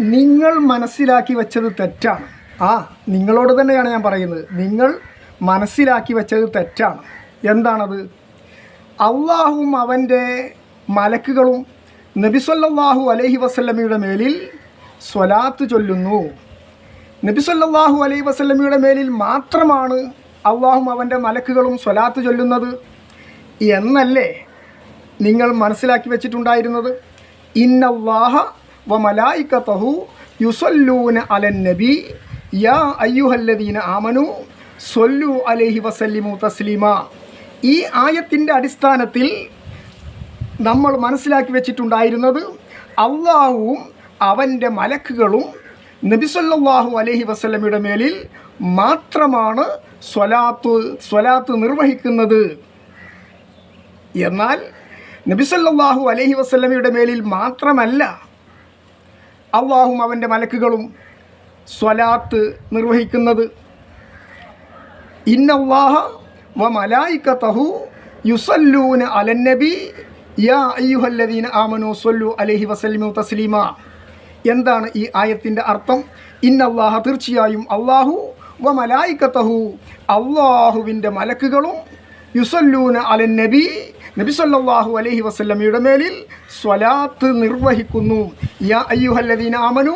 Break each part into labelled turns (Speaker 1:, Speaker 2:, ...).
Speaker 1: നിങ്ങൾ മനസ്സിലാക്കി വെച്ചത് തെറ്റാണ്. ആ നിങ്ങളോട് തന്നെയാണ് ഞാൻ പറയുന്നത്. നിങ്ങൾ മനസ്സിലാക്കി വെച്ചത് തെറ്റാണ്. എന്താണത്? അള്ളാഹുവും അവന്റെ മലക്കുകളും നബിസൊല്ലാഹു അലഹി വസല്ലമയുടെ മേലിൽ സ്വലാത്ത് ചൊല്ലുന്നു. നബിസൊല്ലാഹു അലൈഹി വസല്ലമയുടെ മേലിൽ മാത്രമാണ് അള്ളാഹും അവന്റെ മലക്കുകളും സ്വലാത്ത് ചൊല്ലുന്നത് എന്നല്ലേ നിങ്ങൾ മനസ്സിലാക്കി വെച്ചിട്ടുണ്ടായിരുന്നത്? ഇന്നല്ലാഹ വ മലായിക്കത്തഹു യുസല്ലൂന അലൻ നബി. യാ അയ്യുഹല്ലദീന ആമനു സൊല്ലു അലൈഹി വസല്ലിമു തസ്ലീമ. ഈ ആയത്തിന്റെ അടിസ്ഥാനത്തിൽ നമ്മൾ മനസ്സിലാക്കി വെച്ചിട്ടുണ്ടായിരുന്നത് അള്ളാഹുവും അവന്റെ മലക്കുകളും നബിസല്ലാഹു അലഹി വസ്ലമിയുടെ മേലിൽ മാത്രമാണ് സ്വലാത്ത് സ്വലാത്ത് നിർവഹിക്കുന്നത്. എന്നാൽ നബിസല്ലാഹു അലഹി വസ്ലമിയുടെ മേലിൽ മാത്രമല്ല അള്ളാഹും അവന്റെ മലക്കുകളും സ്വലാത്ത് നിർവഹിക്കുന്നത്. ഇന്നല്ലാഹ വ മലായിക്കത്തഹു യുസല്ലൂന അലന്നബി യാ അയ്യുഹല്ലദീന ആമനു സൊല്ലു അലഹി വസല്ലിമു തസ്ലീമ. എന്താണ് ഈ ആയത്തിന്റെ അർത്ഥം? ഇന്നല്ലാഹ തീർച്ചയായും അള്ളാഹു വ മലായിക്കത്തഹു അള്ളാഹുവിന്റെ മലക്കുകളും യുസല്ലൂന് അലൻ നബി അലഹി വസല്ലമയുടെ മേലിൽ സ്വലാത്ത് നിർവഹിക്കുന്നു. യാ അയ്യുഹല്ലദീന ആമനു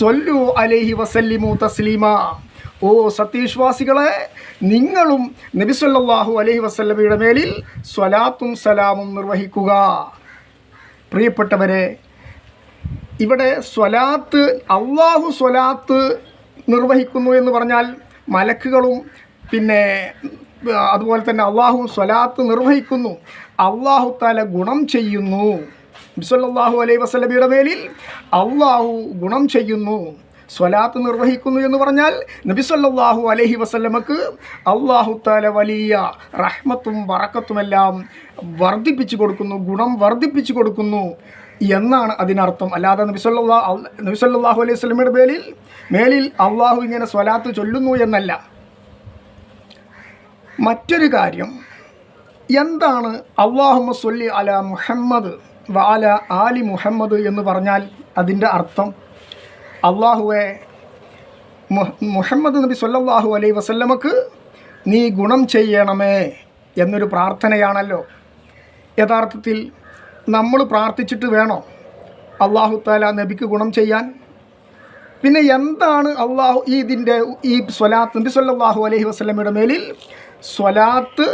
Speaker 1: സൊല്ലു അലഹി വസല്ലിമു തസ്ലീമ. ഓ സത്യവിശ്വാസികളെ നിങ്ങളും നബി സല്ലല്ലാഹു അലൈഹി വസല്ലമയുടെ മേലിൽ സ്വലാത്തും സലാമും നിർവഹിക്കുക. പ്രിയപ്പെട്ടവരെ ഇവിടെ സ്വലാത്ത് അള്ളാഹു സ്വലാത്ത് നിർവഹിക്കുന്നു എന്ന് പറഞ്ഞാൽ മലക്കുകളും പിന്നെ അതുപോലെ തന്നെ അള്ളാഹു സ്വലാത്ത് നിർവഹിക്കുന്നു. അള്ളാഹു തല ഗുണം ചെയ്യുന്നു. ബിസ്വല്ലാഹു അലൈ വസ്ലമിയുടെ മേലിൽ അള്ളാഹു ഗുണം ചെയ്യുന്നു. സ്വലാത്ത് നിർവഹിക്കുന്നു എന്ന് പറഞ്ഞാൽ നബിസല്ലാഹു അലഹി വസല്ലമക്ക് അള്ളാഹു താല വലിയ റഹ്മത്തും വറക്കത്തുമെല്ലാം വർദ്ധിപ്പിച്ചു കൊടുക്കുന്നു ഗുണം വർദ്ധിപ്പിച്ചു കൊടുക്കുന്നു എന്നാണ് അതിനർത്ഥം. അല്ലാതെ നബിസല്ലാ നബിസല്ലാഹു അലൈഹി വസ്ലമയുടെ മേലിൽ മേലിൽ അള്ളാഹു ഇങ്ങനെ സ്വലാത്ത് ചൊല്ലുന്നു എന്നല്ല. മറ്റൊരു കാര്യം എന്താണ് അള്ളാഹുമ സൊല്ലി അല മുഹമ്മദ് വാല ആലി മുഹമ്മദ് എന്ന് പറഞ്ഞാൽ അതിന്റെ അർത്ഥം അള്ളാഹുവെ മുഹമ്മദ് നബി സൊല്ലാഹു അലൈ വസല്ലമക്ക് നീ ഗുണം ചെയ്യണമേ എന്നൊരു പ്രാർത്ഥനയാണല്ലോ. യഥാർത്ഥത്തിൽ നമ്മൾ പ്രാർത്ഥിച്ചിട്ട് വേണോ അള്ളാഹു താല നബിക്ക് ഗുണം ചെയ്യാൻ? പിന്നെ എന്താണ് അള്ളാഹു ഈ ഇതിന്റെ ഈ സ്വലാത്ത് നബി സല്ലല്ലാഹു അലൈഹി വസല്ലമയുടെ മേലിൽ? സ്വലാത്ത്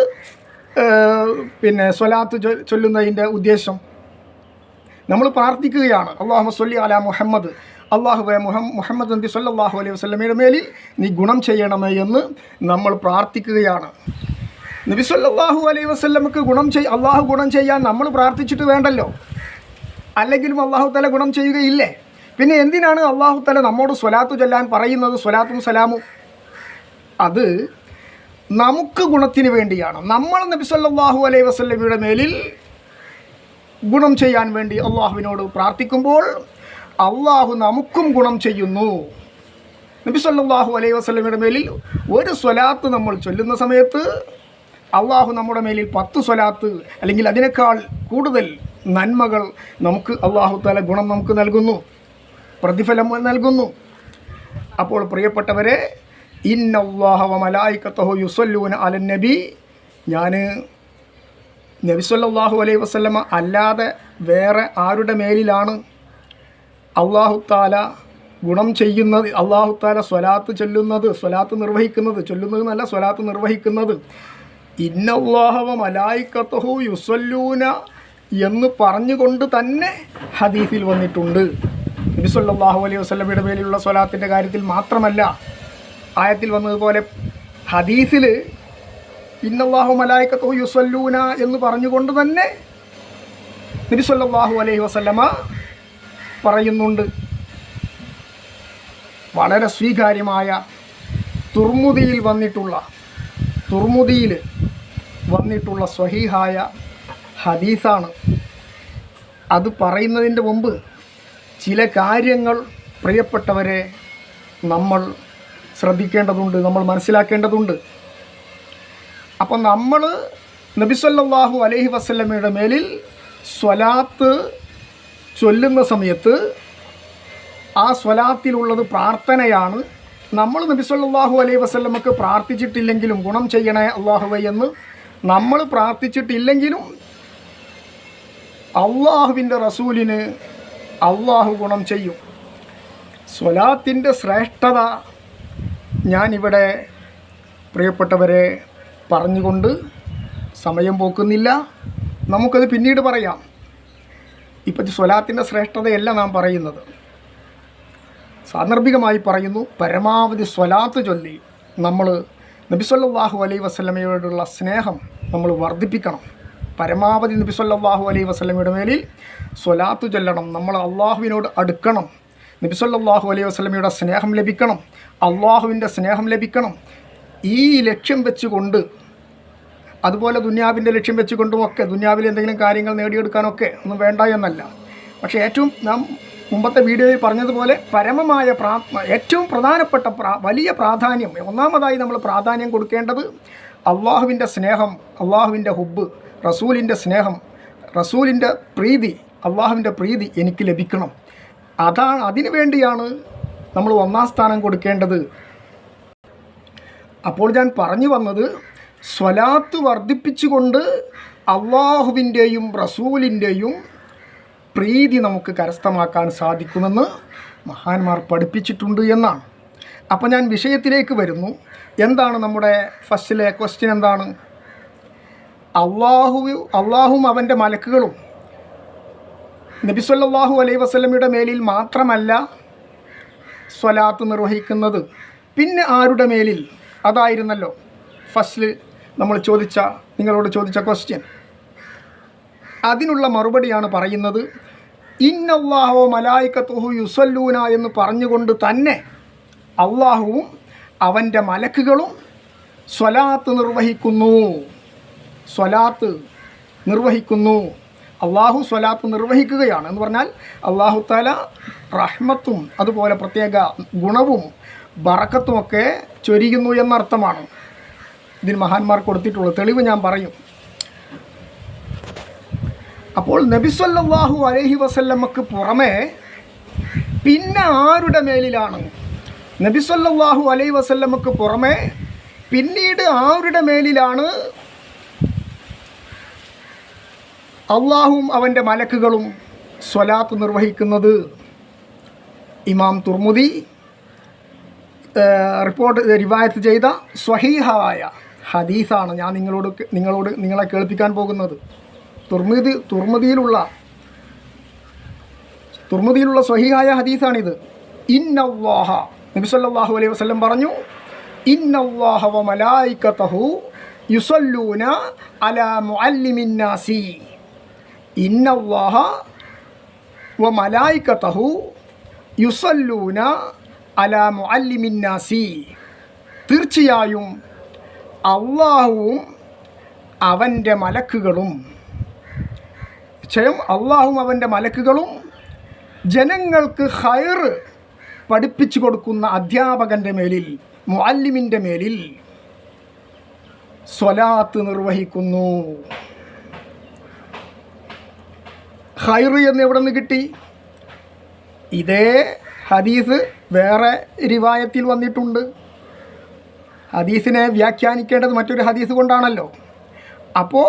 Speaker 1: പിന്നെ സ്വലാത്ത് ചൊല്ലുന്നതിന്റെ ഉദ്ദേശം നമ്മൾ പ്രാർത്ഥിക്കുകയാണ്. അള്ളാഹു സൊല്ലി അല മുഹമ്മദ്. അള്ളാഹുബെ മുഹം മുഹമ്മദ് നബി സല്ലാഹു അലൈഹി വസ്ലമയുടെ മേലിൽ നീ ഗുണം ചെയ്യണമേ എന്ന് നമ്മൾ പ്രാർത്ഥിക്കുകയാണ്. നബി സല്ലാഹു അലൈഹി വസ്ലമക്ക് ഗുണം ചെയ് അള്ളാഹു ഗുണം ചെയ്യാൻ നമ്മൾ പ്രാർത്ഥിച്ചിട്ട് വേണ്ടല്ലോ. അല്ലെങ്കിലും അള്ളാഹു തല ഗുണം ചെയ്യുകയില്ലേ? പിന്നെ എന്തിനാണ് അള്ളാഹു തല നമ്മോട് സ്വലാത്തു ചൊല്ലാൻ പറയുന്നത്? സ്വലാത്തും സലാമും. അത് നമുക്ക് ഗുണത്തിന് വേണ്ടിയാണ്. നമ്മൾ നബി സല്ലാഹു അലൈഹി വസ്ലമിയുടെ മേലിൽ ഗുണം ചെയ്യാൻ വേണ്ടി അള്ളാഹുവിനോട് പ്രാർത്ഥിക്കുമ്പോൾ അള്ളാഹു നമുക്കും ഗുണം ചെയ്യുന്നു. നബി സല്ലാഹു അലൈഹി വസ്ലമിയുടെ മേലിൽ ഒരു സ്വലാത്ത് നമ്മൾ ചൊല്ലുന്ന സമയത്ത് അള്ളാഹു നമ്മുടെ മേലിൽ പത്ത് സ്വലാത്ത് അല്ലെങ്കിൽ അതിനേക്കാൾ കൂടുതൽ നന്മകൾ നമുക്ക് അള്ളാഹു താല ഗുണം നമുക്ക് നൽകുന്നു. പ്രതിഫലം നൽകുന്നു. അപ്പോൾ പ്രിയപ്പെട്ടവരെ ഇന്നല്ലാഹവമലായിക്കത്തഹു യുസല്ലൂന അലൻ നബി. ഞാൻ നബിസ്വല്ലാഹു അലൈ അലൈഹി വസ്ലമ അല്ലാതെ വേറെ ആരുടെ മേലിലാണ് അള്ളാഹു താല ഗുണം ചെയ്യുന്നത് അള്ളാഹു താല സ്വലാത്ത് ചൊല്ലുന്നത് സ്വലാത്ത് നിർവഹിക്കുന്നത് ചൊല്ലുന്നത് നല്ല സ്വലാത്ത് നിർവഹിക്കുന്നത്. ഇന്നല്ലാഹവ മലായിക്കത്തഹു യുസല്ലൂന എന്ന് പറഞ്ഞുകൊണ്ട് തന്നെ ഹദീഫിൽ വന്നിട്ടുണ്ട്. നബിസ്വല്ലാഹു അലൈ അലൈഹി വസ്ലമയുടെ മേലുള്ള സ്വലാത്തിന്റെ കാര്യത്തിൽ മാത്രമല്ല ആയത്തിൽ വന്നതുപോലെ ഹദീസിൽ ഇന്നല്ലാഹു മലായിക്കത്തോ യുസല്ലൂന എന്ന് പറഞ്ഞുകൊണ്ട് തന്നെ നബി സല്ലല്ലാഹു അലൈഹി വസല്ലമ പറയുന്നുണ്ട്. വളരെ സ്വീകാര്യമായ തുർമുദിയിൽ വന്നിട്ടുള്ള തുർമുദിയിൽ വന്നിട്ടുള്ള സ്വഹീഹായ ഹദീസാണ്. അത് പറയുന്നതിന്റെ മുമ്പ് ചില കാര്യങ്ങൾ പ്രിയപ്പെട്ടവരെ നമ്മൾ ശ്രദ്ധിക്കേണ്ടതുണ്ട് നമ്മൾ മനസ്സിലാക്കേണ്ടതുണ്ട്. അപ്പം നമ്മൾ നബിസ്വല്ലാഹു അലഹി വസ്ലമയുടെ മേലിൽ സ്വലാത്ത് ചൊല്ലുന്ന സമയത്ത് ആ സ്വലാത്തിലുള്ളത് പ്രാർത്ഥനയാണ്. നമ്മൾ നബിസ്വല്ലാഹു അലൈഹി വസല്ലമക്ക് പ്രാർത്ഥിച്ചിട്ടില്ലെങ്കിലും ഗുണം ചെയ്യണേ അള്ളാഹുവെ എന്ന് നമ്മൾ പ്രാർത്ഥിച്ചിട്ടില്ലെങ്കിലും അള്ളാഹുവിന്റെ റസൂലിന് അള്ളാഹു ഗുണം ചെയ്യും. സ്വലാത്തിന്റെ ശ്രേഷ്ഠത ഞാനിവിടെ പ്രിയപ്പെട്ടവരെ പറഞ്ഞുകൊണ്ട് സമയം പോക്കുന്നില്ല. നമുക്കത് പിന്നീട് പറയാം. ഇപ്പം സ്വലാത്തിന്റെ ശ്രേഷ്ഠതയല്ല നാം പറയുന്നത്. സാന്ദർഭികമായി പറയുന്നു പരമാവധി സ്വലാത്ത് ചൊല്ലി നമ്മൾ നബിസ്വല്ലാഹു അലൈ വസ്ലമയോടുള്ള സ്നേഹം നമ്മൾ വർദ്ധിപ്പിക്കണം. പരമാവധി നബിസ്വല്ലാഹു അലൈ വസ്ലമയുടെ മേലിൽ സ്വലാത്ത് ചൊല്ലണം നമ്മൾ അള്ളാഹുവിനോട് അടുക്കണം. നബിസ്വല്ലാഹു അലൈഹി വസ്ലമിയുടെ സ്നേഹം ലഭിക്കണം. അള്ളാഹുവിന്റെ സ്നേഹം ലഭിക്കണം. ഈ ലക്ഷ്യം വെച്ചുകൊണ്ട് അതുപോലെ ദുന്യാവിന്റെ ലക്ഷ്യം വെച്ചുകൊണ്ടുമൊക്കെ ദുന്യാവിൽ എന്തെങ്കിലും കാര്യങ്ങൾ നേടിയെടുക്കാനൊക്കെ ഒന്നും വേണ്ട എന്നല്ല. പക്ഷേ ഏറ്റവും നാം മുമ്പത്തെ വീഡിയോയിൽ പറഞ്ഞതുപോലെ പരമമായ പ്രാ ഏറ്റവും പ്രധാനപ്പെട്ട പ്രാ വലിയ പ്രാധാന്യം ഒന്നാമതായി നമ്മൾ പ്രാധാന്യം കൊടുക്കേണ്ടത് അള്ളാഹുവിന്റെ സ്നേഹം അള്ളാഹുവിന്റെ ഹുബ്ബ് റസൂലിന്റെ സ്നേഹം റസൂലിന്റെ പ്രീതി അള്ളാഹുവിന്റെ പ്രീതി എനിക്ക് ലഭിക്കണം. അതാണ് അതിനു വേണ്ടിയാണ് നമ്മൾ ഒന്നാം സ്ഥാനം കൊടുക്കേണ്ടത്. അപ്പോൾ ഞാൻ പറഞ്ഞു വന്നത് സ്വലാത്ത് വർദ്ധിപ്പിച്ചുകൊണ്ട് അള്ളാഹുവിന്റെയും റസൂലിന്റെയും പ്രീതി നമുക്ക് കരസ്ഥമാക്കാൻ സാധിക്കുമെന്ന് മഹാന്മാർ പഠിപ്പിച്ചിട്ടുണ്ട് എന്നാണ്. അപ്പോൾ ഞാൻ വിഷയത്തിലേക്ക് വരുന്നു. എന്താണ് നമ്മുടെ ഫസ്റ്റിലെ ക്വസ്റ്റ്യൻ എന്താണ്? അള്ളാഹു അള്ളാഹും അവന്റെ മലക്കുകളും നബിസ്വല്ലാഹു അലൈ വസ്ലമിയുടെ മേലിൽ മാത്രമല്ല സ്വലാത്ത് നിർവഹിക്കുന്നത്. പിന്നെ ആരുടെ മേലിൽ? അതായിരുന്നല്ലോ ഫസ്റ്റിൽ നമ്മൾ ചോദിച്ച നിങ്ങളോട് ചോദിച്ച ക്വസ്റ്റ്യൻ അതിനുള്ള മറുപടിയാണ് പറയുന്നത് ഇന്നല്ലാഹോ മലായിക്കത്തുഹു യുസല്ലൂന എന്ന് പറഞ്ഞുകൊണ്ട് തന്നെ അള്ളാഹുവും അവന്റെ മലക്കുകളും സ്വലാത്ത് നിർവഹിക്കുന്നു. സ്വലാത്ത് നിർവഹിക്കുന്നു. അള്ളാഹു സ്വലാത്ത് നിർവഹിക്കുകയാണ് എന്ന് പറഞ്ഞാൽ അള്ളാഹു താല റഹ്മത്തും അതുപോലെ പ്രത്യേക ഗുണവും ബറക്കത്തുമൊക്കെ ചൊരിയുന്നു എന്നർത്ഥമാണ്. ഇതിന് മഹാന്മാർ കൊടുത്തിട്ടുള്ള തെളിവ് ഞാൻ പറയും. അപ്പോൾ നബിസ്വല്ലാഹു അലഹി വസല്ലമ്മക്ക് പുറമേ പിന്നെ ആരുടെ മേലിലാണ്? നബിസ്വല്ലാഹു അലൈഹി വസല്ലമ്മക്ക് പുറമേ പിന്നീട് ആരുടെ മേലിലാണ് അള്ളാഹും അവന്റെ മലക്കുകളും സ്വലാത്ത് നിർവഹിക്കുന്നത് ഇമാം തുർമുദി റിപ്പോർട്ട് റിവായത്ത് ചെയ്ത സ്വഹീഹായ ഹദീസാണ് ഞാൻ നിങ്ങളോട് നിങ്ങളോട് നിങ്ങളെ കേൾപ്പിക്കാൻ പോകുന്നത്. തുർമുദി തുർമുദിയിലുള്ള തുർമുദിയിലുള്ള സ്വഹീഹായ ഹദീസാണിത്. ഇന്നല്ലാഹ നബി സല്ലല്ലാഹു അലൈഹി വസ്ലം പറഞ്ഞു ഇന്നല്ലാഹ വ മലായിക്കത്തഹു യുസല്ലൂന അലാ മുഅല്ലിമിൻ നാസി ഇന്നല്ലാഹ വ മലായിക്കത്തഹു യുസല്ലൂന അലാ മുഅല്ലിമിന്നാസി തീർച്ചയായും അള്ളാഹുവും അവന്റെ മലക്കുകളും. നിശ്ചയം അള്ളാഹും അവന്റെ മലക്കുകളും ജനങ്ങൾക്ക് ഹയർ പഠിപ്പിച്ചു കൊടുക്കുന്ന അധ്യാപകന്റെ മേലിൽ മുഅല്ലിമിന്റെ മേലിൽ സ്വലാത്ത് നിർവഹിക്കുന്നു. ഹൈർ എന്ന് എവിടെ നിന്ന് കിട്ടി? ഇതേ ഹദീസ് വേറെ രിവായത്തിൽ വന്നിട്ടുണ്ട്. ഹദീസിനെ വ്യാഖ്യാനിക്കേണ്ടത് മറ്റൊരു ഹദീസ് കൊണ്ടാണല്ലോ. അപ്പോൾ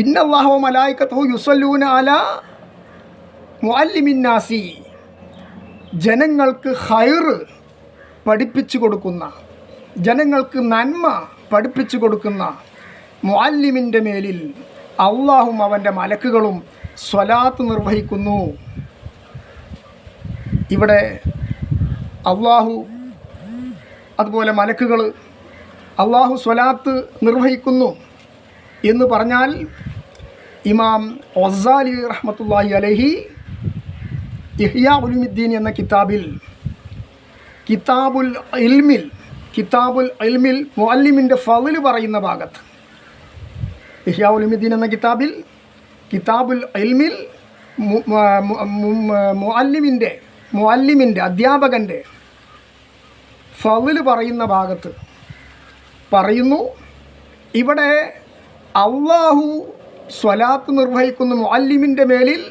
Speaker 1: ഇന്നല്ലാഹു മലായിക്കത്തോ യുസല്ലൂന അല മുഅല്ലിമിന്നാസി ജനങ്ങൾക്ക് ഹൈർ പഠിപ്പിച്ചു കൊടുക്കുന്ന ജനങ്ങൾക്ക് നന്മ പഠിപ്പിച്ചു കൊടുക്കുന്ന മുഅല്ലിമിന്റെ മേലിൽ അള്ളാഹും അവന്റെ മലക്കുകളും സ്വലാത്ത് നിർവഹിക്കുന്നു. ഇവിടെ അള്ളാഹു അതുപോലെ മലക്കുകൾ അള്ളാഹു സ്വലാത്ത് നിർവഹിക്കുന്നു എന്ന് പറഞ്ഞാൽ ഇമാം ഒസാലി റഹ്മത്തുല്ലാഹി അലഹി ഇഹ്യാ ഉലുമുദ്ദീൻ എന്ന കിതാബിൽ കിതാബുൽ ഇൽമിൽ കിതാബുൽ ഇൽമിൽ മുഅല്ലിമിന്റെ ഫൗൽ പറയുന്ന ഭാഗത്ത് ഇഹ്യാ ഉലുമുദ്ദീൻ എന്ന കിതാബിൽ കിതാബുൽ ഇൽമിൽ മുഅല്ലിമിന്റെ മുഅല്ലിമിന്റെ അധ്യാപകന്റെ ഫളിൽ പറയുന്ന ഭാഗത്ത് പറയുന്നു ഇവിടെ അള്ളാഹു സ്വലാത്ത് നിർവഹിക്കുന്ന മുഅല്ലിമിന്റെ മേലിൽ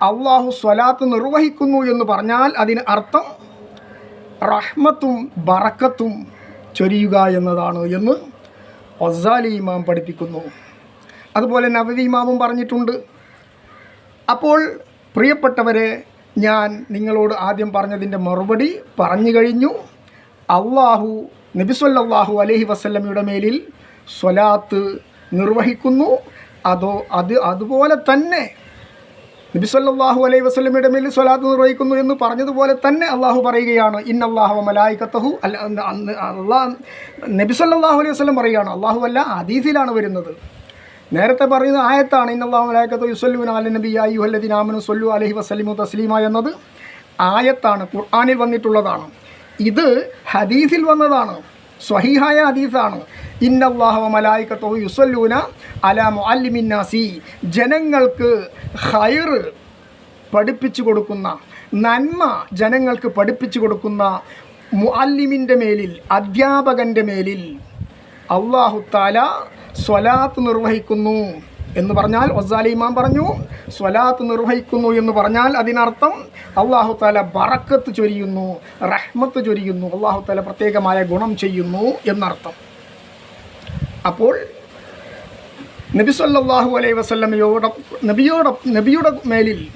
Speaker 1: അള്ളാഹു സ്വലാത്ത് നിർവഹിക്കുന്നു എന്ന് പറഞ്ഞാൽ അതിന് അർത്ഥം റഹ്മത്തും ബറക്കത്തും ചൊരിയുക എന്നതാണ് എന്ന് ഒസാലി ഇമാം പഠിപ്പിക്കുന്നു. അതുപോലെ നവവി ഇമാമും പറഞ്ഞിട്ടുണ്ട്. അപ്പോൾ പ്രിയപ്പെട്ടവരെ ഞാൻ നിങ്ങളോട് ആദ്യം പറഞ്ഞതിന്റെ മറുപടി പറഞ്ഞു കഴിഞ്ഞു. അള്ളാഹു നബിസ്വല്ലാഹു അലഹി വസല്ലമയുടെ മേലിൽ സ്വലാത്ത് നിർവഹിക്കുന്നു. അതോ അത് അതുപോലെ തന്നെ നബിസ്വല്ലാഹു അലൈഹി വസല്ലമയുടെ മേലിൽ സ്വലാത്ത് നിർവഹിക്കുന്നു എന്ന് പറഞ്ഞതുപോലെ തന്നെ അള്ളാഹു പറയുകയാണ് ഇന്ന അള്ളാഹു മലായിക്കത്തഹു അല്ല അള്ളാഹ് നബിസ്വല്ലാഹു അലൈഹി വസ്ലം പറയുകയാണ് അള്ളാഹു അല്ല ഹദീസിലാണ് വരുന്നത്. നേരത്തെ പറയുന്ന ആയത്താണ് ഇന്ന യുസല്ലൂൻ അല നബി അയ്യുഹല്ലദീന ആമനു സല്ലു അലൈഹി വസല്ലിമു തസ്ലീമ എന്നത് ആയത്താണ് ഖുർആാനിൽ വന്നിട്ടുള്ളതാണ്. ഇത് ഹദീസിൽ വന്നതാണ് സ്വഹീഹായ ഹദീസാണ്. ഇന്നല്ലാഹു മലായിക്കത്തോ യുസല്ലൂന അല മുഅല്ലിമിന്നാസി ജനങ്ങൾക്ക് ഹൈർ പഠിപ്പിച്ചു കൊടുക്കുന്ന നന്മ ജനങ്ങൾക്ക് പഠിപ്പിച്ചു കൊടുക്കുന്ന മുഅല്ലിമിന്റെ മേലിൽ അധ്യാപകന്റെ മേലിൽ അള്ളാഹു താല സ്വലാത്ത് നിർവഹിക്കുന്നു എന്ന് പറഞ്ഞാൽ ഒസാലി ഇമാം പറഞ്ഞു സ്വലാത്ത് നിർവഹിക്കുന്നു എന്ന് പറഞ്ഞാൽ അതിനർത്ഥം അള്ളാഹു താല ബറക്കത്ത് ചൊരിയുന്നു റഹ്മത്ത് ചൊരിയുന്നു അള്ളാഹു താല പ്രത്യേകമായ ഗുണം ചെയ്യുന്നു എന്നർത്ഥം. അപ്പോൾ നബി സല്ലല്ലാഹു അലൈഹി വസ്ലമയോട് നബിയോട് നബിയുടെ മേലിൽ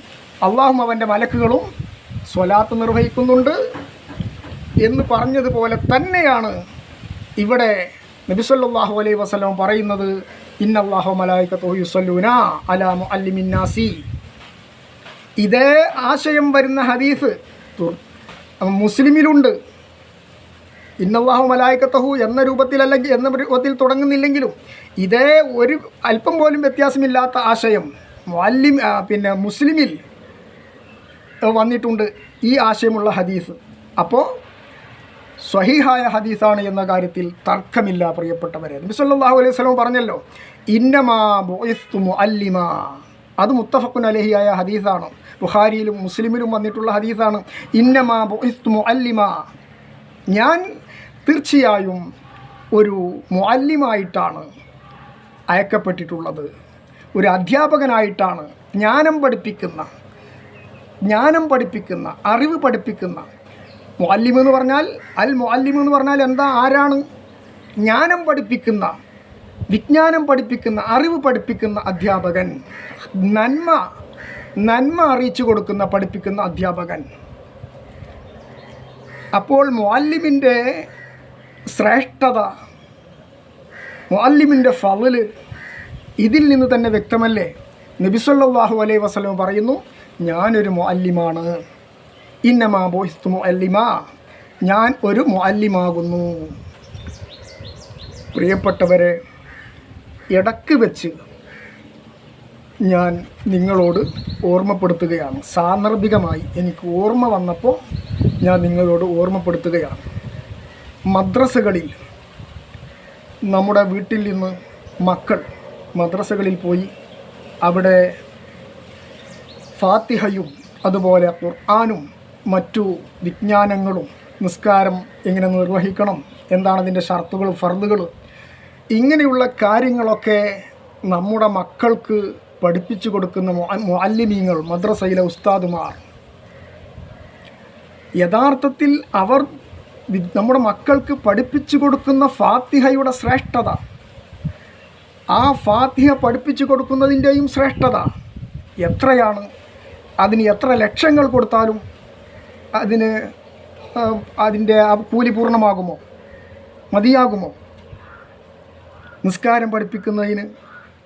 Speaker 1: അള്ളാഹും അവന്റെ മലക്കുകളും സ്വലാത്ത് നിർവഹിക്കുന്നുണ്ട് എന്ന് പറഞ്ഞതുപോലെ തന്നെയാണ് ഇവിടെ നബി സല്ലല്ലാഹു അലൈഹി വസല്ലം പറയുന്നത് ഇന്നല്ലാഹു അലാ ഇതേ ആശയം വരുന്ന ഹദീസ് മുസ്ലിമിലുണ്ട്. ഇന്നല്ലാഹു മലായിക്കത്തഹു എന്ന രൂപത്തിലല്ലെങ്കിൽ എന്ന രൂപത്തിൽ തുടങ്ങുന്നില്ലെങ്കിലും ഇതേ ഒരു അല്പം പോലും വ്യത്യാസമില്ലാത്ത ആശയം മുഅല്ലിം പിന്നെ മുസ്ലിമിൽ വന്നിട്ടുണ്ട് ഈ ആശയമുള്ള ഹദീസ്. അപ്പോൾ സ്വഹീഹായ ഹദീസാണ് എന്ന കാര്യത്തിൽ തർക്കമില്ല പ്രിയപ്പെട്ടവരെ. നബിസ്വല്ലാഹു അലൈഹി സ്വലം പറഞ്ഞല്ലോ ഇന്നമാ ബുഇസ്തു അല്ലിമ അത് മുത്തഫക്കുൻ അലഹിയായ ഹദീസാണ്. ബുഹാരിയിലും മുസ്ലിമിലും വന്നിട്ടുള്ള ഹദീസാണ് ഇന്നമാ ബുഇസ്തു അല്ലിമ ഞാൻ തീർച്ചയായും ഒരു മുഅല്ലിമായിട്ടാണ് അയക്കപ്പെട്ടിട്ടുള്ളത്. ഒരു അധ്യാപകനായിട്ടാണ് ജ്ഞാനം പഠിപ്പിക്കുന്ന ജ്ഞാനം പഠിപ്പിക്കുന്ന അറിവ് പഠിപ്പിക്കുന്ന മുഅല്ലിം എന്ന് പറഞ്ഞാൽ അൽ മുഅല്ലിം എന്ന് പറഞ്ഞാൽ എന്താ ആരാണ്? ജ്ഞാനം പഠിപ്പിക്കുന്ന വിജ്ഞാനം പഠിപ്പിക്കുന്ന അറിവ് പഠിപ്പിക്കുന്ന അധ്യാപകൻ. നന്മ നന്മ അറിയിച്ചു കൊടുക്കുന്ന പഠിപ്പിക്കുന്ന അധ്യാപകൻ. അപ്പോൾ മുഅല്ലിമിന്റെ ശ്രേഷ്ഠത മുഅല്ലിമിന്റെ ഫളൽ ഇതിൽ നിന്ന് തന്നെ വ്യക്തമല്ലേ? നബിസല്ലാഹു അലൈഹി വസല്ലം പറയുന്നു ഞാനൊരു മുഅല്ലിമാണ്. ഇന്നമാ ബോഹിസ്തു മുഅല്ലിമ. ഞാൻ ഒരു മുഅല്ലിമാകുന്നു. പ്രിയപ്പെട്ടവരെ ഇടയ്ക്ക് വെച്ച് ഞാൻ നിങ്ങളോട് ഓർമ്മപ്പെടുത്തുകയാണ്. സാന്ദർഭികമായി എനിക്ക് ഓർമ്മ വന്നപ്പോൾ ഞാൻ നിങ്ങളോട് ഓർമ്മപ്പെടുത്തുകയാണ്. മദ്രസകളിൽ നമ്മുടെ വീട്ടിൽ നിന്ന് മക്കൾ മദ്രസകളിൽ പോയി അവിടെ ഫാത്തിഹയും അതുപോലെ ഖുർആാനും മറ്റു വിജ്ഞാനങ്ങളും നിസ്കാരം എങ്ങനെ നിർവഹിക്കണം എന്താണ് അതിന്റെ ഷർത്തുകൾ ഫർദുകൾ ഇങ്ങനെയുള്ള കാര്യങ്ങളൊക്കെ നമ്മുടെ മക്കൾക്ക് പഠിപ്പിച്ചു കൊടുക്കുന്ന മുഅല്ലിമീങ്ങൾ മദ്രസയിലെ ഉസ്താദുമാർ. യഥാർത്ഥത്തിൽ അവർ നമ്മുടെ മക്കൾക്ക് പഠിപ്പിച്ചു കൊടുക്കുന്ന ഫാത്തിഹയുടെ ശ്രേഷ്ഠത ആ ഫാത്തിഹ പഠിപ്പിച്ചു കൊടുക്കുന്നതിന്റെയും ശ്രേഷ്ഠത എത്രയാണ് അതിന് എത്ര ലക്ഷങ്ങൾ കൊടുത്താലും അതിന് അതിന്റെ കൂലി പൂർണമാകുമോ? മതിയാകുമോ? നിസ്കാരം പഠിപ്പിക്കുന്നതിന്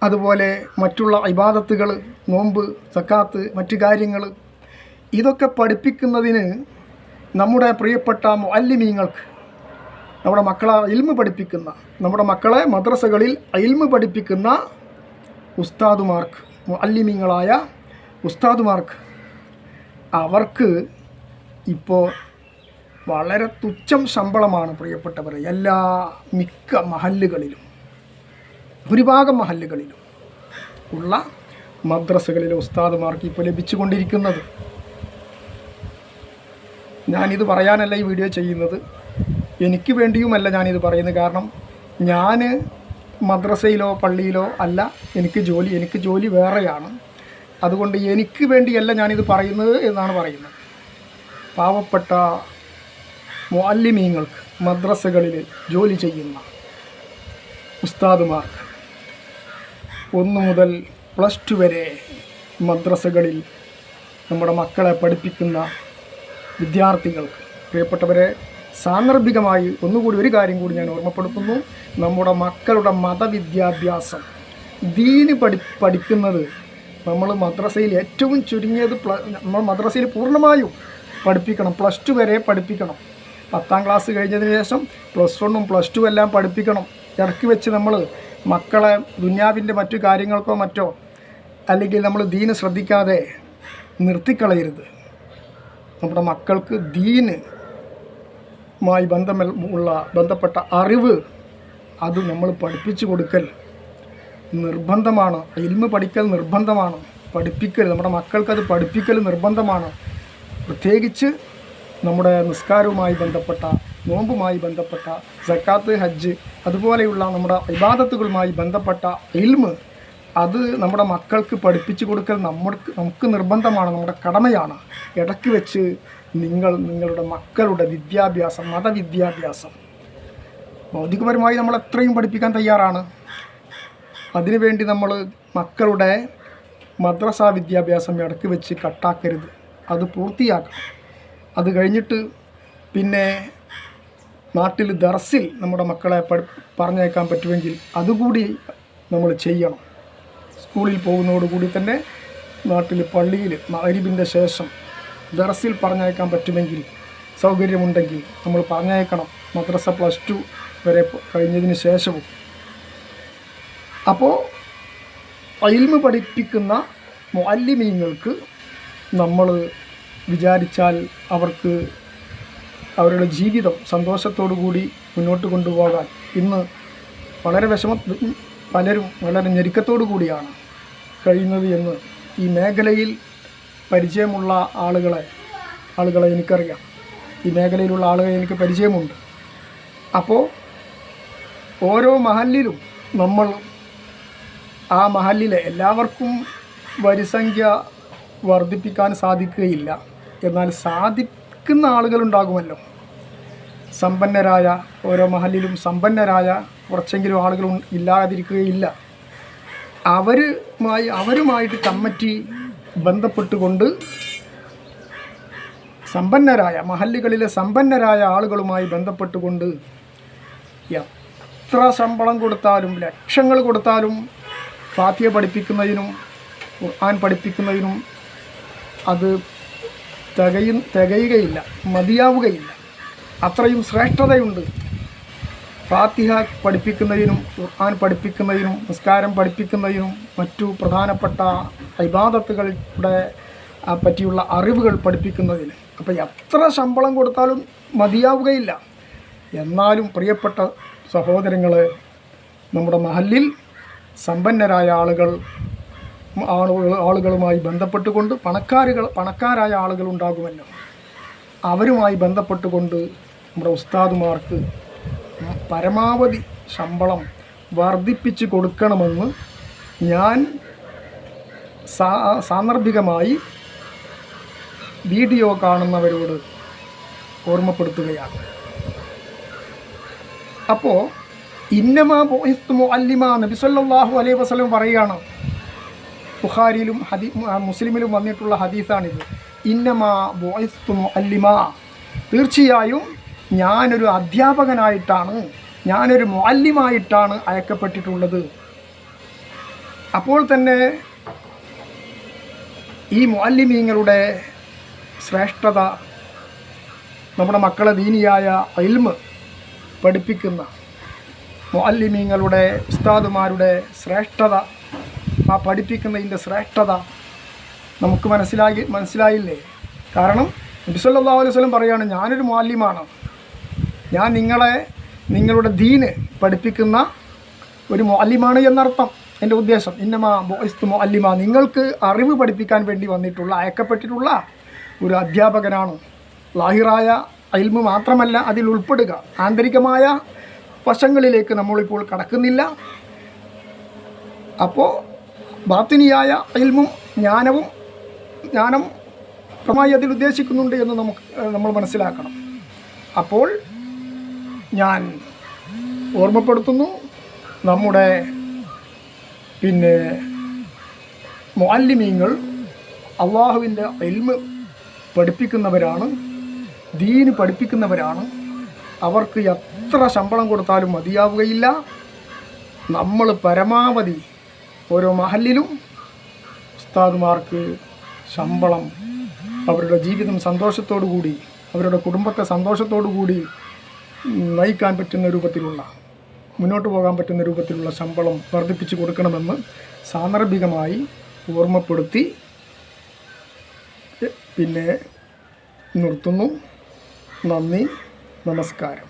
Speaker 1: അതുപോലെ മറ്റുള്ള ഇബാദത്തുകൾ നോമ്പ് സക്കാത്ത് മറ്റു കാര്യങ്ങൾ ഇതൊക്കെ പഠിപ്പിക്കുന്നതിന് നമ്മുടെ പ്രിയപ്പെട്ട അല്ലിമീങ്ങൾക്ക് നമ്മുടെ മക്കളെ ഇൽമ് പഠിപ്പിക്കുന്ന നമ്മുടെ മക്കളെ മദ്രസകളിൽ ഇൽമ് പഠിപ്പിക്കുന്ന ഉസ്താദുമാർക്ക് അല്ലിമീങ്ങളായ ഉസ്താദുമാർക്ക് അവർക്ക് ഇപ്പോൾ വളരെ തുച്ഛം ശമ്പളമാണ് പ്രിയപ്പെട്ടവരെ എല്ലാ മിക്ക മഹല്ലുകളിലും ഭൂരിഭാഗം മഹല്ലുകളിലും ഉള്ള മദ്രസകളിലെ ഉസ്താദുമാർക്ക് ഇപ്പോൾ ലഭിച്ചുകൊണ്ടിരിക്കുന്നത്. ഞാനിത് പറയാനല്ല ഈ വീഡിയോ ചെയ്യുന്നത്. എനിക്ക് വേണ്ടിയുമല്ല ഞാനിത് പറയുന്നത്. കാരണം ഞാൻ മദ്രസയിലോ പള്ളിയിലോ അല്ല എനിക്ക് ജോലി എനിക്ക് ജോലി വേറെയാണ്. അതുകൊണ്ട് എനിക്ക് വേണ്ടിയല്ല ഞാനിത് പറയുന്നത് എന്നാണ് പറയുന്നത്. പാവപ്പെട്ട മുഅല്ലിമീങ്ങൾക്ക് മദ്രസകളിൽ ജോലി ചെയ്യുന്ന ഉസ്താദുമാർക്ക് ഒന്ന് മുതൽ പ്ലസ് ടു വരെ മദ്രസകളിൽ നമ്മുടെ മക്കളെ പഠിപ്പിക്കുന്ന വിദ്യാർത്ഥികൾക്ക്. പ്രിയപ്പെട്ടവരെ സാന്ദർഭികമായി ഒന്നുകൂടി ഒരു കാര്യം കൂടി ഞാൻ ഓർമ്മപ്പെടുത്തുന്നു. നമ്മുടെ മക്കളുടെ മതവിദ്യാഭ്യാസം ദീന് പഠി പഠിക്കുന്നത് നമ്മൾ മദ്രസയിൽ ഏറ്റവും ചുരുങ്ങിയത് നമ്മൾ മദ്രസയിൽ പൂർണമായും പഠിപ്പിക്കണം. പ്ലസ് ടു വരെ പഠിപ്പിക്കണം. പത്താം ക്ലാസ് കഴിഞ്ഞതിന് ശേഷം പ്ലസ് വണ്ണും പ്ലസ് ടു എല്ലാം പഠിപ്പിക്കണം. ഇടയ്ക്ക് വെച്ച് നമ്മൾ മക്കളെ ദുന്യാവിന്റെ മറ്റു കാര്യങ്ങൾക്കോ മറ്റോ അല്ലെങ്കിൽ നമ്മൾ ദീന് ശ്രദ്ധിക്കാതെ നിർത്തിക്കളയരുത്. നമ്മുടെ മക്കൾക്ക് ദീന് മായി ബന്ധമുള്ള ബന്ധപ്പെട്ട അറിവ് അത് നമ്മൾ പഠിപ്പിച്ചു കൊടുക്കൽ നിർബന്ധമാണ്. ഇൽമ പഠിക്കൽ നിർബന്ധമാണ്. പഠിപ്പിക്കൽ നമ്മുടെ മക്കൾക്കത് പഠിപ്പിക്കൽ നിർബന്ധമാണ്. പ്രത്യേകിച്ച് നമ്മുടെ നിസ്കാരവുമായി ബന്ധപ്പെട്ട നോമ്പുമായി ബന്ധപ്പെട്ട സക്കാത്ത് ഹജ്ജ് അതുപോലെയുള്ള നമ്മുടെ വിവാദത്തുകളുമായി ബന്ധപ്പെട്ട ഇൽമ് അത് നമ്മുടെ മക്കൾക്ക് പഠിപ്പിച്ചു കൊടുക്കൽ നമ്മൾക്ക് നമുക്ക് നിർബന്ധമാണ് നമ്മുടെ കടമയാണ്. ഇടയ്ക്ക് വെച്ച് നിങ്ങൾ നിങ്ങളുടെ മക്കളുടെ വിദ്യാഭ്യാസം മതവിദ്യാഭ്യാസം ഭൗതികപരമായി നമ്മൾ എത്രയും പഠിപ്പിക്കാൻ തയ്യാറാണ്. അതിനുവേണ്ടി നമ്മൾ മക്കളുടെ മദ്രസ വിദ്യാഭ്യാസം ഇടയ്ക്ക് വെച്ച് കട്ടാക്കരുത്. അത് പൂർത്തിയാക്കണം. അത് കഴിഞ്ഞിട്ട് പിന്നെ നാട്ടിൽ ദർസിൽ നമ്മുടെ മക്കളെ പറഞ്ഞേക്കാൻ പറ്റുമെങ്കിൽ അതുകൂടി നമ്മൾ ചെയ്യണം. സ്കൂളിൽ പോകുന്നതോടുകൂടി തന്നെ നാട്ടിൽ പള്ളിയിൽ മകരിബിന്റെ ശേഷം ദർസിൽ പറഞ്ഞയക്കാൻ പറ്റുമെങ്കിൽ സൗകര്യമുണ്ടെങ്കിൽ നമ്മൾ പറഞ്ഞയക്കണം. മദ്രസ പ്ലസ് ടു വരെ കഴിഞ്ഞതിന് ശേഷവും. അപ്പോൾ അയിൽമ് പഠിപ്പിക്കുന്ന മുഅല്ലിമീങ്ങൾക്ക് നമ്മൾ വിചാരിച്ചാൽ അവർക്ക് അവരുടെ ജീവിതം സന്തോഷത്തോടു കൂടി മുന്നോട്ട് കൊണ്ടുപോകാൻ ഇന്ന് വളരെ വിഷമ പലരും വളരെ ഞെരുക്കത്തോടു കൂടിയാണ് കഴിയുന്നത് എന്ന് ഈ മേഖലയിൽ പരിചയമുള്ള ആളുകളെ ആളുകളെ എനിക്കറിയാം. ഈ മേഖലയിലുള്ള ആളുകളെ എനിക്ക് പരിചയമുണ്ട്. അപ്പോൾ ഓരോ മഹലിലും നമ്മൾ ആ മഹലിലെ എല്ലാവർക്കും വരിസംഖ്യ വർദ്ധിപ്പിക്കാൻ സാധിക്കുകയില്ല. എന്നാൽ സാധിക്കുന്ന ആളുകളുണ്ടാകുമല്ലോ. സമ്പന്നരായ ഓരോ മഹലിലും സമ്പന്നരായ കുറച്ചെങ്കിലും ആളുകൾ ഇല്ലാതിരിക്കുകയില്ല. അവരുമായി അവരുമായിട്ട് കമ്മിറ്റി ബന്ധപ്പെട്ടുകൊണ്ട് സമ്പന്നരായ മഹല്ലുകളിലെ സമ്പന്നരായ ആളുകളുമായി ബന്ധപ്പെട്ടുകൊണ്ട് എത്ര ശമ്പളം കൊടുത്താലും ലക്ഷങ്ങൾ കൊടുത്താലും ഫാത്തിയ പഠിപ്പിക്കുന്നതിനും ഖുർആൻ പഠിപ്പിക്കുന്നതിനും അത് തികയും തികയുകയില്ല മതിയാവുകയില്ല. അത്രയും ശ്രേഷ്ഠതയുണ്ട്. ഫാത്തിഹ പഠിപ്പിക്കുന്നതിനും ഖുർആൻ പഠിപ്പിക്കുന്നതിനും നിസ്കാരം പഠിപ്പിക്കുന്നതിനും മറ്റു പ്രധാനപ്പെട്ട ഇബാദത്തുകളുടെ പറ്റിയുള്ള അറിവുകൾ പഠിപ്പിക്കുന്നതിന്. അപ്പോൾ എത്ര ശമ്പളം കൊടുത്താലും മതിയാവുകയില്ല. എന്നാലും പ്രിയപ്പെട്ട സഹോദരങ്ങൾ നമ്മുടെ മഹലിൽ സമ്പന്നരായ ആളുകൾ ആളുകൾ ആളുകളുമായി ബന്ധപ്പെട്ടുകൊണ്ട് പണക്കാരുകൾ പണക്കാരായ ആളുകൾ ഉണ്ടാകുമല്ലോ അവരുമായി ബന്ധപ്പെട്ടുകൊണ്ട് നമ്മുടെ ഉസ്താദുമാർക്ക് പരമാവധി ശമ്പളം വർദ്ധിപ്പിച്ച് കൊടുക്കണമെന്ന് ഞാൻ സാന്ദർഭികമായി വീഡിയോ കാണുന്നവരോട് ഓർമ്മപ്പെടുത്തുകയാണ്. അപ്പോൾ ഇന്നമാ ബോഹിസ്തുമോ അല്ലിമ നബിസല്ലാഹു അലൈഹി വസല്ലം പറയുകയാണ് ബുഖാരിയിലും ഹദീ മുസ്ലിമിലും വന്നിട്ടുള്ള ഹദീസാണിത്. ഇന്നമാ ബോയിസ്തുമു അല്ലിമ തീർച്ചയായും ഞാനൊരു അധ്യാപകനായിട്ടാണ് ഞാനൊരു മുഅല്ലിമായിട്ടാണ് അയക്കപ്പെട്ടിട്ടുള്ളത്. അപ്പോൾ തന്നെ ഈ മുഅല്ലിമീങ്ങളുടെ ശ്രേഷ്ഠത നമ്മുടെ മക്കളെ ദീനിയായ ഇൽമ് പഠിപ്പിക്കുന്ന മുഅല്ലിമീങ്ങളുടെ ഉസ്താദുമാരുടെ ശ്രേഷ്ഠത ആ പഠിപ്പിക്കുന്നതിന്റെ ശ്രേഷ്ഠത നമുക്ക് മനസ്സിലായി മനസ്സിലായില്ലേ? കാരണം നബിസല്ലാ അലൈഹി വസല്ലം പറയുകയാണ് ഞാനൊരു മാലിമാണ് ഞാൻ നിങ്ങളെ നിങ്ങളുടെ ദീന് പഠിപ്പിക്കുന്ന ഒരു മുഅല്ലിമാണ് എന്നർത്ഥം. എന്റെ ഉദ്ദേശം ഇന്നമാ ബോയിസ്തു മുഅല്ലിമ. നിങ്ങൾക്ക് അറിവ് പഠിപ്പിക്കാൻ വേണ്ടി വന്നിട്ടുള്ള അയക്കപ്പെട്ടിട്ടുള്ള ഒരു അധ്യാപകനാണ്. ലാഹിറായ അയിൽമ് മാത്രമല്ല അതിൽ ഉൾപ്പെടുക. ആന്തരികമായ വശങ്ങളിലേക്ക് നമ്മളിപ്പോൾ കടക്കുന്നില്ല. അപ്പോൾ ബാത്തിനിയായ ഇൽമും ജ്ഞാനവും ജ്ഞാനം പ്രമായി അതിൽ ഉദ്ദേശിക്കുന്നുണ്ട് എന്ന് നമുക്ക് നമ്മൾ മനസ്സിലാക്കണം. അപ്പോൾ ഞാൻ ഓർമ്മപ്പെടുത്തുന്നു നമ്മുടെ പിന്നെ മാലിന്യങ്ങൾ അള്ളാഹുവിന്റെ എൽമ് പഠിപ്പിക്കുന്നവരാണ് ദീന് പഠിപ്പിക്കുന്നവരാണ്. അവർക്ക് എത്ര ശമ്പളം കൊടുത്താലും മതിയാവുകയില്ല. നമ്മൾ പരമാവധി ഓരോ മഹലിലും ഉസ്താദുമാർക്ക് ശമ്പളം അവരുടെ ജീവിതം സന്തോഷത്തോടു കൂടി അവരുടെ കുടുംബത്തെ സന്തോഷത്തോടു കൂടി നയിക്കാൻ പറ്റുന്ന രൂപത്തിലുള്ള മുന്നോട്ട് പോകാൻ പറ്റുന്ന രൂപത്തിലുള്ള ശമ്പളം വർദ്ധിപ്പിച്ചു കൊടുക്കണമെന്ന് സാന്ദർഭികമായി ഓർമ്മപ്പെടുത്തി പിന്നെ നിർത്തുന്നു. നന്ദി നമസ്കാരം.